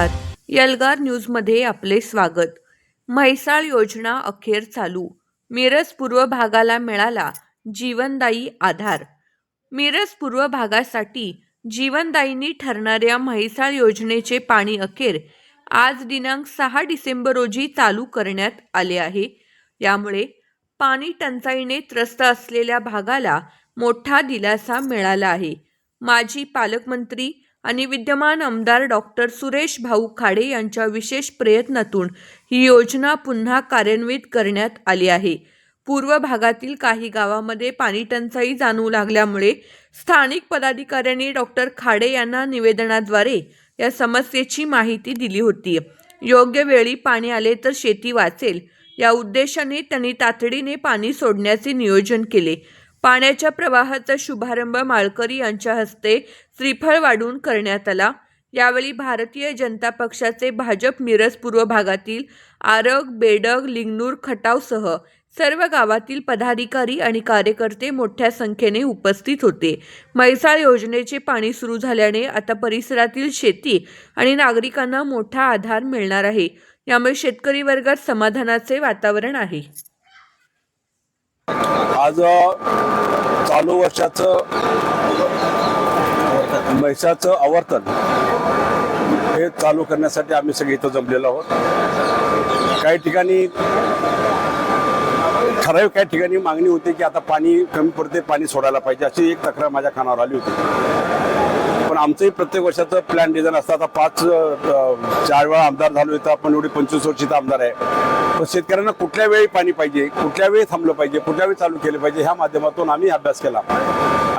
नमस्कार. यलगार न्यूजमध्ये आपले स्वागत. म्हैसाळ योजना अखेर चालू. मिरज पूर्व भागाला मिळाला जीवनदायी आधार. मिरज पूर्व भागासाठी जीवनदायीनी ठरणाऱ्या म्हैसाळ योजनेचे पाणी अखेर आज दिनांक सहा डिसेंबर रोजी चालू करण्यात आले आहे. यामुळे पाणी टंचाईने त्रस्त असलेल्या भागाला मोठा दिलासा मिळाला आहे. माजी पालकमंत्री आणि विद्यमान आमदार डॉक्टर सुरेश भाऊ खाडे यांच्या विशेष प्रयत्नातून ही योजना पुन्हा कार्यान्वित करण्यात आली आहे. पूर्व भागातील काही गावामध्ये पाणीटंचाई जाणवू लागल्यामुळे स्थानिक पदाधिकाऱ्यांनी डॉक्टर खाडे यांना निवेदनाद्वारे या समस्येची माहिती दिली होती. योग्य वेळी पाणी आले तर शेती वाचेल. या उद्देशाने त्यांनी तातडीने पाणी सोडण्याचे नियोजन केले. पाण्याच्या प्रवाहाचा शुभारंभ माळकरी यांच्या हस्ते श्रीफळ वाढून करण्यात आला. यावेळी भारतीय जनता पक्षाचे भाजप मिरज पूर्व भागातील आरग बेडग लिंगनूर खटावसह सर्व गावातील पदाधिकारी आणि कार्यकर्ते मोठ्या संख्येने उपस्थित होते. म्हैसाळ योजनेचे पाणी सुरू झाल्याने आता परिसरातील शेती आणि नागरिकांना मोठा आधार मिळणार आहे. यामुळे शेतकरी वर्गात समाधानाचे वातावरण आहे. आज चालू वर्षाचं म्हैसाचं आवर्तन हे चालू करण्यासाठी आम्ही सगळे इथं जमलेलो आहोत. काही ठिकाणी ठराविक काही ठिकाणी मागणी होती की आता पाणी कमी पडते पाणी सोडायला पाहिजे अशी एक तक्रार माझ्या कानावर आली होती. पण आमचंही प्रत्येक वर्षाचं प्लॅन डिझाईन असतं. आता पाच चार वेळा आमदार झालो इथं. आपण एवढे पंचवीस वर्षीचा आमदार आहे. पण शेतकऱ्यांना कुठल्या वेळी पाणी पाहिजे? कुठल्या वेळी थांबलं पाहिजे? कुठल्या वेळी चालू केलं पाहिजे? ह्या माध्यमातून आम्ही अभ्यास केला.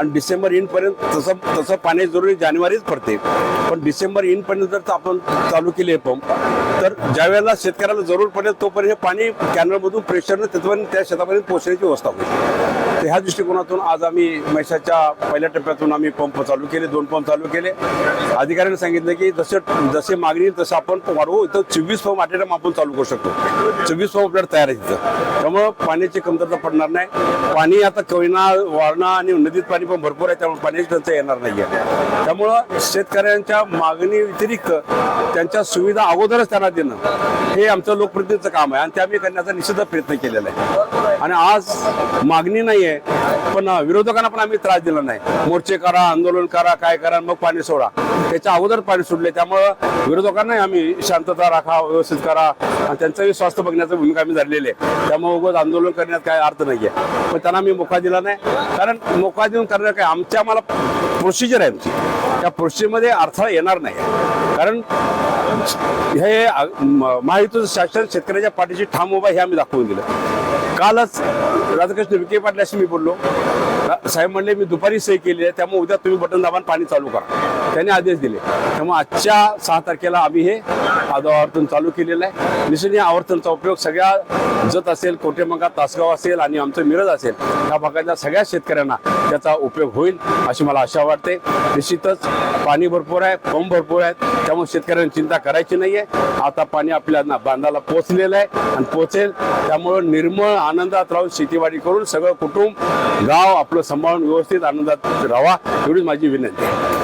आणि डिसेंबर इनपर्यंत तसं तसं पाणी जरुरी जानेवारीच पडते. पण डिसेंबर इनपर्यंत जर आपण चालू केले पंप तर ज्या वेळेला शेतकऱ्याला जरूर पडेल तोपर्यंत पाणी कॅनलमधून प्रेशरनं तिथपर्यंत त्या शेतापर्यंत पोहोचण्याची व्यवस्था होईल. तर ह्या दृष्टिकोनातून आज आम्ही मैशाच्या पहिल्या टप्प्यातून आम्ही पंप चालू केले दोन पंप चालू केले. अधिकाऱ्यांनी सांगितलं की जसे जसे मागणी तसं आपण वाढवू. इथं चोवीस पंप अट आपण चालू करू शकतो. चोवीस पंप आपल्याला तयार आहे तिथं त्यामुळं पाण्याची कमतरता पडणार नाही. पाणी आता कोयना वारणा आणि नदीत पाणी पण भरपूर आहे त्यामुळे पाण्याची टंचाई येणार नाही आहे त्यामुळं शेतकऱ्यांच्या मागणी व्यतिरिक्त त्यांच्या सुविधा अगोदरच त्यांना देणं हे आमचं लोकप्रतिनिधीचं काम आहे आणि ते आम्ही करण्याचा निश्चित प्रयत्न केलेला आहे. आणि आज मागणी नाही आहे पण विरोधकांना पण आम्ही त्रास दिला नाही. मोर्चे करा आंदोलन करा काय करा मग पाणी सोडा. त्याच्या अगोदर पाणी सुटले त्यामुळं विरोधकांना आम्ही शांतता राखा व्यवस्थित करा आणि त्यांचंही स्वास्थ्य बघण्याची भूमिका आम्ही धरलेली आहे. त्यामुळे उगाच आंदोलन करण्यात काय अर्थ नाही आहे पण त्यांना मी मोका दिला नाही. कारण मोका देऊन करण्यात काय? आमच्या आम्हाला प्रोसिजर आहे आमची. त्या पृष्ठीमध्ये अडथळा येणार नाही. कारण हे म- महायुतीचं शासन शेतकऱ्याच्या पाठीशी ठाम उभा हे आम्ही दाखवून दिलं. कालच राधाकृष्ण विखे पाटल्याशी मी बोललो. साहेब म्हणले मी दुपारी सही केली आहे त्यामुळे उद्या तुम्ही बटन दाबान पाणी चालू करा. त्यांनी आदेश दिले. त्यामुळे आजच्या सहा तारखेला आम्ही हे आवर्तन चालू केलेलं आहे. निश्चित या आवर्तनचा उपयोग सगळ्या जत असेल कोटेमंगा तासगाव असेल आणि आमचं मिरज असेल या भागातल्या सगळ्या शेतकऱ्यांना त्याचा उपयोग होईल अशी मला आशा वाटते. निश्चितच पाणी भरपूर आहे पंप भरपूर आहेत. त्यामुळे शेतकऱ्यांनी चिंता करायची नाहीये. आता पाणी आपल्या बांधाला पोचलेलं आहे आणि पोचेल त्यामुळं निर्मळ आनंदात राहून शेतीवाडी करून सगळं कुटुंब गाव आपलं सांभाळून व्यवस्थित आनंदात राहा एवढीच माझी विनंती आहे.